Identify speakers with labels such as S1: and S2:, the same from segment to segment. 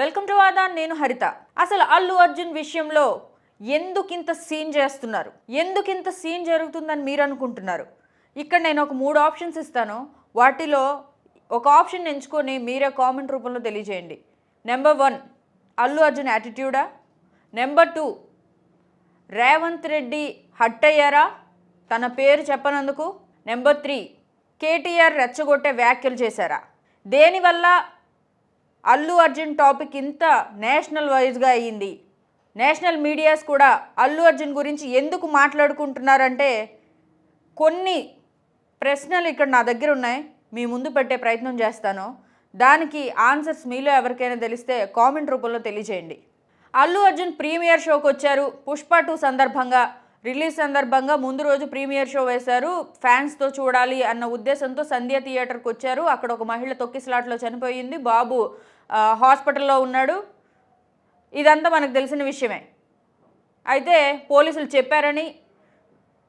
S1: Welcome to వాదాన్ నేను హరిత. అసలు అల్లు అర్జున్ విషయంలో ఎందుకింత సీన్ చేస్తున్నారు? ఎందుకింత సీన్ జరుగుతుందని మీరు అనుకుంటున్నారు? ఇక్కడ నేను ఒక మూడు ఆప్షన్స్ ఇస్తాను. వాటిలో ఒక ఆప్షన్ ఎంచుకొని మీరే కామెంట్ రూపంలో తెలియజేయండి. Number one Allu Arjun యాటిట్యూడా number two Revanth Reddy hurt అయ్యారా తన పేరు చెప్పనందుకు. నెంబర్ త్రీ కేటీఆర్ రెచ్చగొట్టే వ్యాఖ్యలు చేశారా? దేనివల్ల అల్లు అర్జున్ టాపిక్ ఇంత నేషనల్ వైజ్గా అయ్యింది. నేషనల్ మీడియాస్ కూడా అల్లు అర్జున్ గురించి ఎందుకు మాట్లాడుకుంటున్నారంటే కొన్ని ప్రశ్నలు ఇక్కడ నా దగ్గర ఉన్నాయి. మీ ముందు పెట్టే ప్రయత్నం చేస్తాను. దానికి ఆన్సర్స్ మీలో ఎవరికైనా తెలిస్తే కామెంట్ రూపంలో తెలియజేయండి. అల్లు అర్జున్ ప్రీమియర్ షోకి వచ్చారు. పుష్ప టూ సందర్భంగా రిలీజ్ సందర్భంగా ముందు రోజు ప్రీమియర్ షో వేశారు. ఫ్యాన్స్తో చూడాలి అన్న ఉద్దేశంతో సంధ్య థియేటర్కి వచ్చారు. అక్కడ ఒక మహిళ తొక్కిసలాట్లో చనిపోయింది. బాబు హాస్పిటల్లో ఉన్నాడు. ఇదంతా మనకు తెలిసిన విషయమే. అయితే పోలీసులు చెప్పారని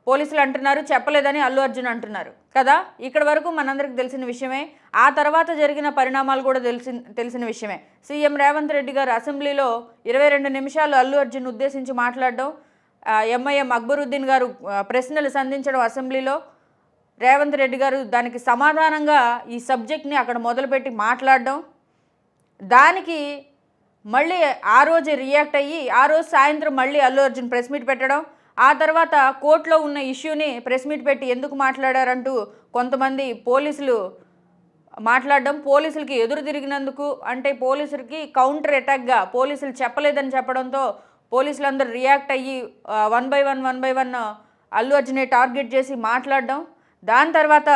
S1: పోలీసులు అంటున్నారు చెప్పలేదని అల్లు అర్జున్ అంటున్నారు. కదా? ఇక్కడ వరకు మనందరికి తెలిసిన విషయమే. ఆ తర్వాత జరిగిన పరిణామాలు కూడా తెలిసి తెలిసిన విషయమే. సీఎం రేవంత్ రెడ్డి గారు అసెంబ్లీలో ఇరవై రెండు నిమిషాలు అల్లు అర్జున్ ఉద్దేశించి మాట్లాడడం ఎంఐఎం అక్బరుద్దీన్ గారు ప్రశ్నలు సంధించడం అసెంబ్లీలో రేవంత్ రెడ్డి గారు దానికి సమాధానంగా ఈ సబ్జెక్ట్ని అక్కడ మొదలుపెట్టి మాట్లాడడం దానికి మళ్ళీ ఆ రోజు రియాక్ట్ అయ్యి ఆ రోజు సాయంత్రం మళ్ళీ అల్లు అర్జున్ ప్రెస్ మీట్ పెట్టడం ఆ తర్వాత కోర్టులో ఉన్న ఇష్యూని ప్రెస్ మీట్ పెట్టి ఎందుకు మాట్లాడారంటూ కొంతమంది పోలీసులు మాట్లాడడం పోలీసులకి ఎదురు తిరిగినందుకు అంటే పోలీసులకి కౌంటర్ అటాక్గా పోలీసులు చెప్పలేదని చెప్పడంతో పోలీసులందరూ రియాక్ట్ అయ్యి one by one one by one Allu అర్జునే target చేసి మాట్లాడడం దాని తర్వాత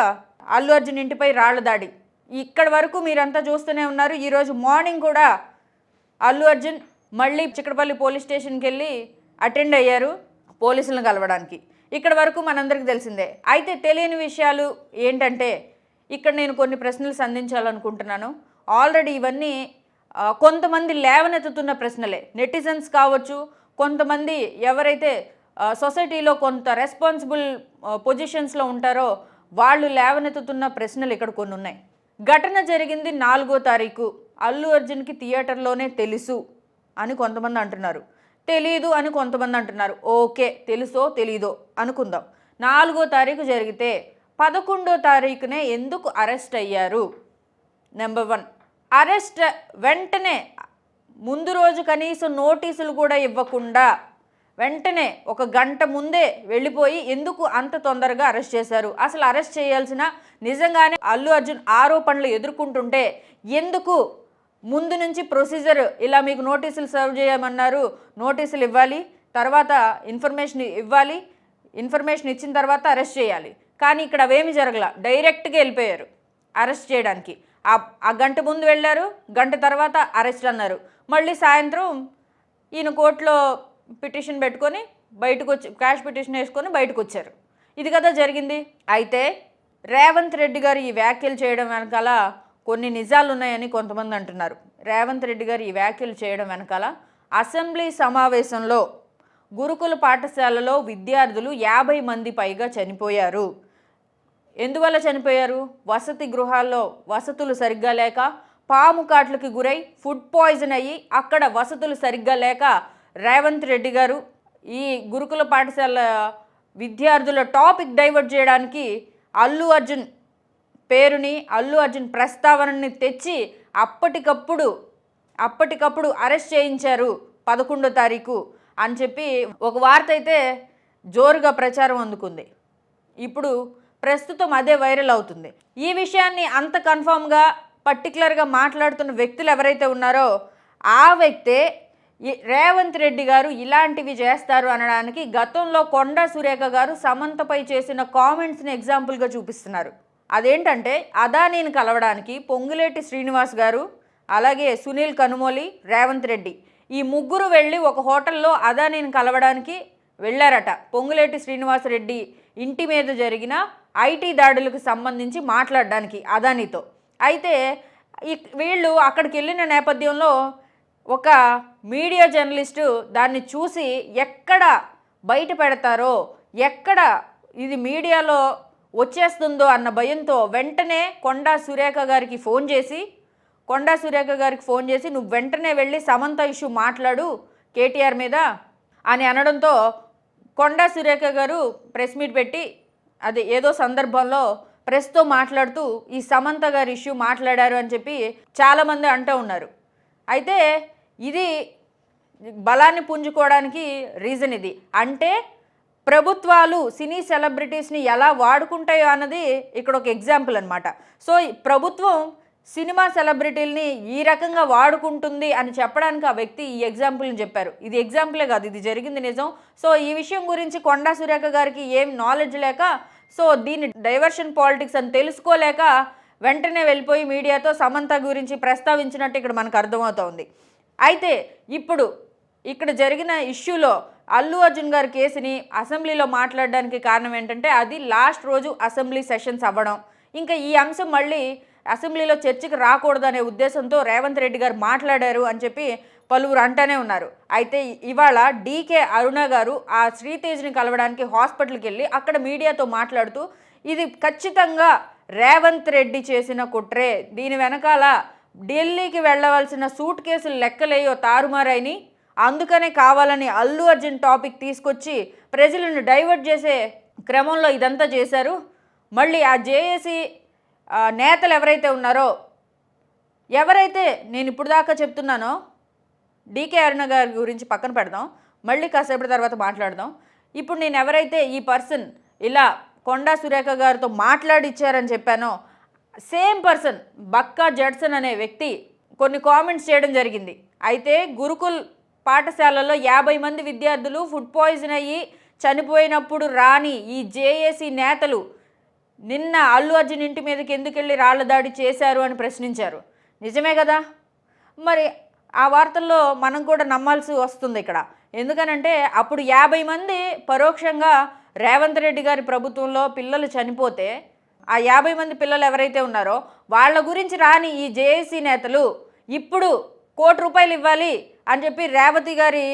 S1: అల్లు అర్జున్ ఇంటిపై రాళ్ళ దాడి. ఇక్కడ వరకు మీరంతా చూస్తూనే ఉన్నారు. ఈరోజు మార్నింగ్ కూడా అల్లు అర్జున్ మళ్ళీ చిక్కడపల్లి పోలీస్ స్టేషన్కి వెళ్ళి అటెండ్ అయ్యారు పోలీసులను కలవడానికి. ఇక్కడ వరకు మనందరికీ తెలిసిందే. అయితే తెలియని విషయాలు ఏంటంటే ఇక్కడ నేను కొన్ని ప్రశ్నలు సంధించాలనుకుంటున్నాను. ఆల్రెడీ ఇవన్నీ కొంతమంది లేవనెత్తుతున్న ప్రశ్నలే. నెటిజన్స్ కావచ్చు కొంతమంది ఎవరైతే సొసైటీలో కొంత రెస్పాన్సిబుల్ పొజిషన్స్లో ఉంటారో వాళ్ళు లేవనెత్తుతున్న ప్రశ్నలు ఇక్కడ కొన్ని ఉన్నాయి. ఘటన జరిగింది నాలుగో తారీఖు. అల్లు అర్జున్కి థియేటర్లోనే తెలుసు అని కొంతమంది అంటున్నారు. తెలీదు అని కొంతమంది అంటున్నారు. ఓకే తెలుసో తెలీదో అనుకుందాం. నాలుగో తారీఖు జరిగితే పదకొండో తారీఖునే ఎందుకు అరెస్ట్ అయ్యారు? Number one. అరెస్ట్ వెంటనే ముందు రోజు కనీసం నోటీసులు కూడా ఇవ్వకుండా వెంటనే ఒక గంట ముందే వెళ్ళిపోయి ఎందుకు అంత తొందరగా అరెస్ట్ చేశారు? అసలు అరెస్ట్ చేయాల్సిన నిజంగానే అల్లు అర్జున్ ఆరోపణలు ఎదుర్కొంటుంటే ఎందుకు ముందు నుంచి ప్రొసీజర్ ఇలా మీకు నోటీసులు సర్వ్ చేయమన్నారు నోటీసులు ఇవ్వాలి తర్వాత ఇన్ఫర్మేషన్ ఇవ్వాలి ఇన్ఫర్మేషన్ ఇచ్చిన తర్వాత అరెస్ట్ చేయాలి. కానీ ఇక్కడ అవేమి జరగల డైరెక్ట్గా వెళ్ళిపోయారు అరెస్ట్ చేయడానికి. ఆ ఆ గంట ముందు వెళ్ళారు గంట తర్వాత అరెస్ట్ అన్నారు. మళ్ళీ సాయంత్రం ఈయన కోర్టులో పిటిషన్ పెట్టుకొని బయటకు వచ్చి క్యాష్ పిటిషన్ వేసుకొని బయటకు వచ్చారు. ఇది కదా జరిగింది. అయితే రేవంత్ రెడ్డి గారు ఈ వ్యాఖ్యలు చేయడం వెనకాల కొన్ని నిజాలు ఉన్నాయని కొంతమంది అంటున్నారు. రేవంత్ రెడ్డి గారు ఈ వ్యాఖ్యలు చేయడం వెనకాల అసెంబ్లీ సమావేశంలో గురుకుల పాఠశాలలో విద్యార్థులు యాభై మంది పైగా చనిపోయారు. ఎందువల్ల చనిపోయారు? వసతి గృహాల్లో వసతులు సరిగ్గా లేక పాము కాట్లకి గురై ఫుడ్ పాయిజన్ అయ్యి అక్కడ వసతులు సరిగ్గా లేక రేవంత్ రెడ్డి గారు ఈ గురుకుల పాఠశాల విద్యార్థుల టాపిక్ డైవర్ట్ చేయడానికి అల్లు అర్జున్ పేరుని అల్లు అర్జున్ ప్రస్తావనని తెచ్చి అప్పటికప్పుడు అప్పటికప్పుడు అరెస్ట్ చేయించారు పదకొండో తారీఖు అని చెప్పి ఒక వార్త అయితే జోరుగా ప్రచారం అందుకుంది. ఇప్పుడు ప్రస్తుతం అదే వైరల్ అవుతుంది. ఈ విషయాన్ని అంత కన్ఫామ్గా పర్టికులర్గా మాట్లాడుతున్న వ్యక్తులు ఎవరైతే ఉన్నారో ఆ వ్యక్తే రేవంత్ రెడ్డి గారు ఇలాంటివి చేస్తారు అనడానికి గతంలో కొండా సురేఖ గారు సమంతపై చేసిన కామెంట్స్ని ఎగ్జాంపుల్గా చూపిస్తున్నారు. అదేంటంటే అదానీని కలవడానికి పొంగులేటి శ్రీనివాస్ గారు అలాగే సునీల్ కనుమోలి రేవంత్ రెడ్డి ఈ ముగ్గురు వెళ్ళి ఒక హోటల్లో అదానీని కలవడానికి వెళ్ళారట. పొంగులేటి శ్రీనివాసరెడ్డి ఇంటి మీద జరిగిన ఐటీ దాడులకు సంబంధించి మాట్లాడడానికి అదానితో. అయితే ఈ వీళ్ళు అక్కడికి వెళ్ళిన నేపథ్యంలో ఒక మీడియా జర్నలిస్టు దాన్ని చూసి ఎక్కడ బయట పెడతారో ఎక్కడ ఇది మీడియాలో వచ్చేస్తుందో అన్న భయంతో వెంటనే కొండా సురేఖ గారికి ఫోన్ చేసి కొండా సురేఖ గారికి ఫోన్ చేసి నువ్వు వెంటనే వెళ్ళి సమంత ఇష్యూ మాట్లాడు కేటీఆర్ మీద అని అనడంతో కొండా సురేఖ గారు ప్రెస్ మీట్ పెట్టి అది ఏదో సందర్భంలో ప్రెస్తో మాట్లాడుతూ ఈ సమంత గారి ఇష్యూ మాట్లాడారు అని చెప్పి చాలామంది అంటూ ఉన్నారు. అయితే ఇది బలాన్ని పుంజుకోవడానికి రీజన్ ఇది. అంటే ప్రభుత్వాలు సినీ సెలబ్రిటీస్ని ఎలా వాడుకుంటాయో అన్నది ఇక్కడ ఒక ఎగ్జాంపుల్ అనమాట సో ప్రభుత్వం సినిమా సెలబ్రిటీల్ని ఈ రకంగా వాడుకుంటుంది అని చెప్పడానికి ఆ వ్యక్తి ఈ ఎగ్జాంపుల్ని చెప్పారు. ఇది ఎగ్జాంపులే కాదు ఇది జరిగింది నిజం. సో ఈ విషయం గురించి కొండా సురేఖ గారికి ఏం నాలెడ్జ్ లేక సో దీన్ని డైవర్షన్ పాలిటిక్స్ అని తెలుసుకోలేక వెంటనే వెళ్ళిపోయి మీడియాతో సమంత గురించి ప్రస్తావించినట్టు ఇక్కడ మనకు అర్థమవుతోంది. అయితే ఇప్పుడు ఇక్కడ జరిగిన ఇష్యూలో అల్లు అర్జున్ గారి కేసుని అసెంబ్లీలో మాట్లాడడానికి కారణం ఏంటంటే అది లాస్ట్ రోజు అసెంబ్లీ సెషన్స్ అవ్వడం. ఇంకా ఈ అంశం మళ్ళీ అసెంబ్లీలో చర్చకు రాకూడదనే ఉద్దేశంతో రేవంత్ రెడ్డి గారు మాట్లాడారు అని చెప్పి పలువురు అంటానే ఉన్నారు. అయితే ఇవాళ డీకే అరుణ గారు ఆ శ్రీతేజ్ని కలవడానికి హాస్పిటల్కి వెళ్ళి అక్కడ మీడియాతో మాట్లాడుతూ ఇది ఖచ్చితంగా రేవంత్ రెడ్డి చేసిన కుట్రే. దీని వెనకాల ఢిల్లీకి వెళ్ళవలసిన సూట్ కేసులు లెక్కలేయో తారుమారైని. అందుకనే కావాలని అల్లు అర్జున్ టాపిక్ తీసుకొచ్చి ప్రజలను డైవర్ట్ చేసే క్రమంలో ఇదంతా చేశారు. మళ్ళీ ఆ జేఏసీ నేతలు ఎవరైతే ఉన్నారో ఎవరైతే నేను ఇప్పుడు దాకా చెప్తున్నానో డీకే అరుణ గారి గురించి పక్కన పెడదాం. మళ్ళీ కాసేపటి తర్వాత మాట్లాడదాం. ఇప్పుడు నేను ఎవరైతే ఈ పర్సన్ ఇలా కొండా సురేఖ గారితో మాట్లాడిచ్చారని చెప్పానో సేమ్ పర్సన్ బక్కా జడ్సన్ అనే వ్యక్తి కొన్ని కామెంట్స్ చేయడం జరిగింది. అయితే గురుకుల్ పాఠశాలలో యాభై మంది విద్యార్థులు ఫుడ్ పాయిజన్ అయ్యి చనిపోయినప్పుడు రాని ఈ జేఏసీ నేతలు నిన్న అల్లు అర్జున్ ఇంటి మీదకి ఎందుకు వెళ్ళి రాళ్ళ దాడి చేశారు అని ప్రశ్నించారు. నిజమే కదా? మరి ఆ వార్తల్లో మనం కూడా నమ్మాల్సి వస్తుంది ఇక్కడ. ఎందుకనంటే అప్పుడు యాభై మంది పరోక్షంగా రేవంత్ రెడ్డి గారి ప్రభుత్వంలో పిల్లలు చనిపోతే ఆ యాభై మంది పిల్లలు ఎవరైతే ఉన్నారో వాళ్ళ గురించి రాని ఈ జేఏసీ నేతలు ఇప్పుడు కోటి రూపాయలు ఇవ్వాలి అని చెప్పి రేవతి గారి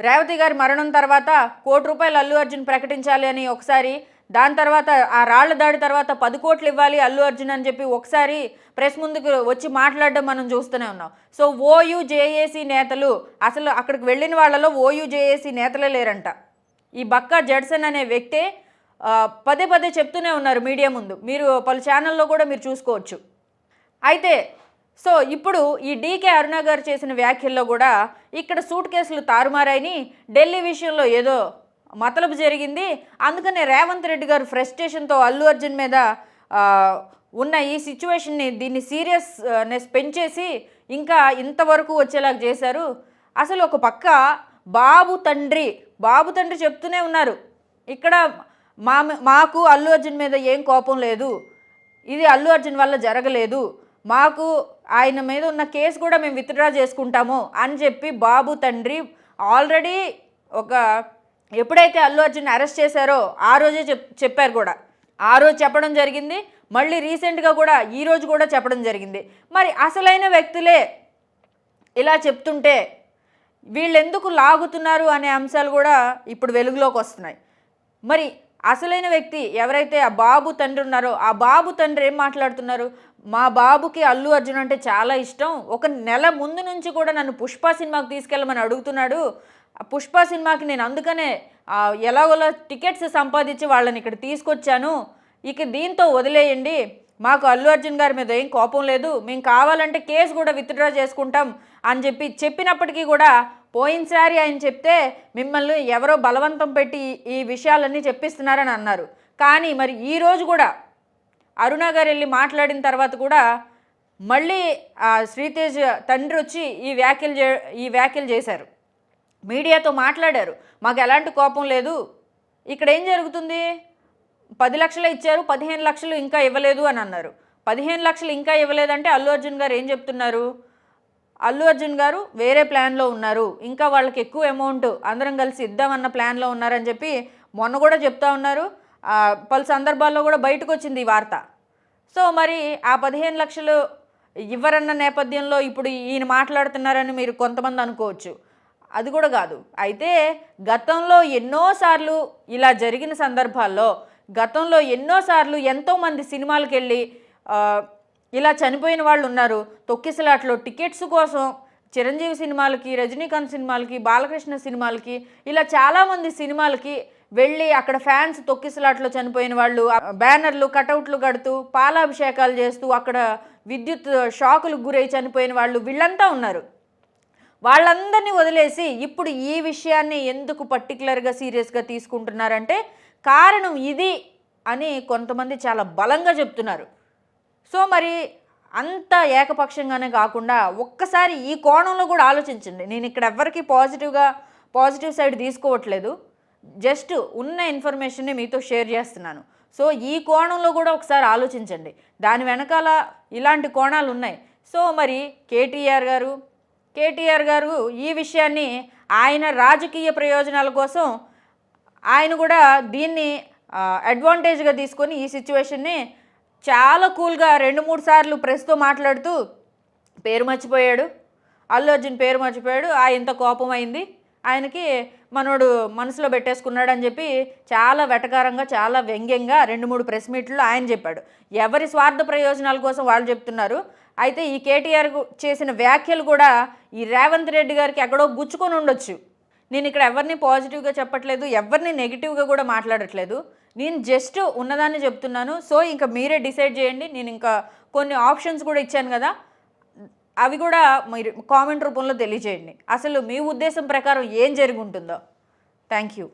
S1: రేవతి గారి మరణం తర్వాత కోటి రూపాయలు అల్లు అర్జున్ ప్రకటించాలి అని ఒకసారి దాని తర్వాత ఆ రాళ్ళ దాడి తర్వాత పది కోట్లు ఇవ్వాలి అల్లు అర్జున్ అని చెప్పి ఒకసారి ప్రెస్ ముందుకు వచ్చి మాట్లాడడం మనం చూస్తూనే ఉన్నాం. సో ఓయూ జేఏసీ నేతలు అసలు అక్కడికి వెళ్ళిన వాళ్ళలో ఓయూ జేఏసీ నేతలే లేరంట. ఈ బక్కా జడ్సన్ అనే వ్యక్తే పదే పదే చెప్తూనే ఉన్నారు మీడియా ముందు. మీరు పలు ఛానల్లో కూడా మీరు చూసుకోవచ్చు. అయితే సో ఇప్పుడు ఈ డీకే అరుణ గారు చేసిన వ్యాఖ్యల్లో కూడా ఇక్కడ సూట్ కేసులు తారుమారాయని ఢిల్లీ విషయంలో ఏదో మతలబు జరిగింది. అందుకనే రేవంత్ రెడ్డి గారు ఫ్రస్ట్రేషన్తో అల్లు అర్జున్ మీద ఉన్న ఈ సిచ్యువేషన్ని దీన్ని సీరియస్నెస్ పెంచేసి ఇంకా ఇంతవరకు వచ్చేలాగా చేశారు. అసలు ఒక పక్క బాబు తండ్రి బాబు తండ్రి చెప్తూనే ఉన్నారు. ఇక్కడ మా మాకు అల్లు అర్జున్ మీద ఏం కోపం లేదు. ఇది అల్లు అర్జున్ వల్ల జరగలేదు. మాకు ఆయన మీద ఉన్న కేసు కూడా మేము విత్డ్రా చేసుకుంటాము అని చెప్పి బాబు తండ్రి ఆల్రెడీ ఒక ఎప్పుడైతే అల్లు అర్జున్ అరెస్ట్ చేశారో ఆ రోజే చెప్ చెప్పారు కూడా. ఆ రోజు చెప్పడం జరిగింది. మళ్ళీ రీసెంట్గా కూడా ఈ రోజు కూడా చెప్పడం జరిగింది. మరి అసలైన వ్యక్తులే ఇలా చెప్తుంటే వీళ్ళెందుకు లాగుతున్నారు అనే అంశాలు కూడా ఇప్పుడు వెలుగులోకి వస్తున్నాయి. మరి అసలైన వ్యక్తి ఎవరైతే ఆ బాబు తండ్రి ఉన్నారో ఆ బాబు తండ్రి ఏం మాట్లాడుతున్నారు? మా బాబుకి అల్లు అర్జున్ అంటే చాలా ఇష్టం. ఒక నెల ముందు నుంచి కూడా నన్ను పుష్ప సినిమాకి తీసుకెళ్ళమని అడుగుతున్నాడు. పుష్ప సినిమాకి నేను అందుకనే ఎలాగోలా టికెట్స్ సంపాదించి వాళ్ళని ఇక్కడ తీసుకొచ్చాను. ఇక దీంతో వదిలేయండి. మాకు అల్లు అర్జున్ గారి మీద ఏం కోపం లేదు. మేము కావాలంటే కేసు కూడా విత్డ్రా చేసుకుంటాం అని చెప్పి చెప్పినప్పటికీ కూడా పోయినసారి ఆయన చెప్తే మిమ్మల్ని ఎవరో బలవంతం పెట్టి ఈ- విషయాలన్నీ చెప్పిస్తున్నారని అన్నారు. కానీ మరి ఈరోజు కూడా అరుణ గారు వెళ్ళి మాట్లాడిన తర్వాత కూడా మళ్ళీ శ్రీతేజ్ తండ్రి వచ్చి ఈ వ్యాఖ్యలు చే ఈ వ్యాఖ్యలు చేశారు. మీడియాతో మాట్లాడారు. మాకు ఎలాంటి కోపం లేదు. ఇక్కడ ఏం జరుగుతుంది? పది లక్షలు ఇచ్చారు పదిహేను లక్షలు ఇంకా ఇవ్వలేదు అని అన్నారు. పదిహేను లక్షలు ఇంకా ఇవ్వలేదంటే అల్లు అర్జున్ గారు ఏం చెప్తున్నారు? అల్లు అర్జున్ గారు వేరే ప్లాన్లో ఉన్నారు. ఇంకా వాళ్ళకి ఎక్కువ అమౌంట్ అందరం కలిసి ఇద్దామన్న ప్లాన్లో ఉన్నారని చెప్పి మొన్న కూడా చెప్తా ఉన్నారు. పలు సందర్భాల్లో కూడా బయటకు వచ్చింది ఈ వార్త. సో మరి ఆ పదిహేను లక్షలు ఇవ్వరన్న నేపథ్యంలో ఇప్పుడు ఈయన మాట్లాడుతున్నారని మీరు కొంతమంది అనుకోవచ్చు. అది కూడా కాదు. అయితే గతంలో ఎన్నోసార్లు ఇలా జరిగిన సందర్భాల్లో గతంలో ఎన్నోసార్లు ఎంతోమంది సినిమాలకు వెళ్ళి ఇలా చనిపోయిన వాళ్ళు ఉన్నారు. తొక్కిసలాట్లో టికెట్స్ కోసం చిరంజీవి సినిమాలకి రజనీకాంత్ సినిమాలకి బాలకృష్ణ సినిమాలకి ఇలా చాలామంది సినిమాలకి వెళ్ళి అక్కడ ఫ్యాన్స్ తొక్కిసలాట్లో చనిపోయిన వాళ్ళు బ్యానర్లు కటౌట్లు కడుతూ పాలాభిషేకాలు చేస్తూ అక్కడ విద్యుత్ షాకులకు గురై చనిపోయిన వాళ్ళు వీళ్ళంతా ఉన్నారు. వాళ్ళందరినీ వదిలేసి ఇప్పుడు ఈ విషయాన్ని ఎందుకు పర్టికులర్గా సీరియస్గా తీసుకుంటున్నారంటే కారణం ఇది అని కొంతమంది చాలా బలంగా చెప్తున్నారు. సో మరి అంత ఏకపక్షంగానే కాకుండా ఒక్కసారి ఈ కోణంలో కూడా ఆలోచించండి. నేను ఇక్కడ ఎవరికి పాజిటివ్గా పాజిటివ్ సైడ్ తీసుకోవట్లేదు. జస్ట్ ఉన్న ఇన్ఫర్మేషన్ని మీతో షేర్ చేస్తున్నాను. సో ఈ కోణంలో కూడా ఒకసారి ఆలోచించండి. దాని వెనకాల ఇలాంటి కోణాలు ఉన్నాయి. సో మరి కేటీఆర్ గారు కేటీఆర్ గారు ఈ విషయాన్ని ఆయన రాజకీయ ప్రయోజనాల కోసం ఆయన కూడా దీన్ని అడ్వాంటేజ్గా తీసుకొని ఈ సిచ్యువేషన్ని చాలా కూల్గా రెండు మూడు సార్లు ప్రెస్తో మాట్లాడుతూ పేరు మర్చిపోయాడు. అల్లు అర్జున్ పేరు మర్చిపోయాడు. ఆ ఇంత కోపం అయింది ఆయనకి మనోడు మనసులో పెట్టేసుకున్నాడు అని చెప్పి చాలా వెటకారంగా చాలా వ్యంగ్యంగా రెండు మూడు ప్రెస్ మీట్లు ఆయన చెప్పాడు. ఎవరి స్వార్థ ప్రయోజనాల కోసం వాళ్ళు చెప్తున్నారు. అయితే ఈ కేటీఆర్ చేసిన వ్యాఖ్యలు కూడా ఈ రేవంత్ రెడ్డి గారికి ఎక్కడో గుచ్చుకొని ఉండొచ్చు. నేను ఇక్కడ ఎవరిని పాజిటివ్గా చెప్పట్లేదు ఎవరిని నెగిటివ్గా కూడా మాట్లాడట్లేదు. నేను జస్ట్ ఉన్నదాన్ని చెప్తున్నాను. సో ఇంకా మీరే డిసైడ్ చేయండి. నేను ఇంకా కొన్ని ఆప్షన్స్ కూడా ఇచ్చాను కదా. అవి కూడా మీరు కామెంట్ రూపంలో తెలియజేయండి. అసలు మీ ఉద్దేశం ప్రకారం ఏం జరిగి ఉంటుందో. Thank you.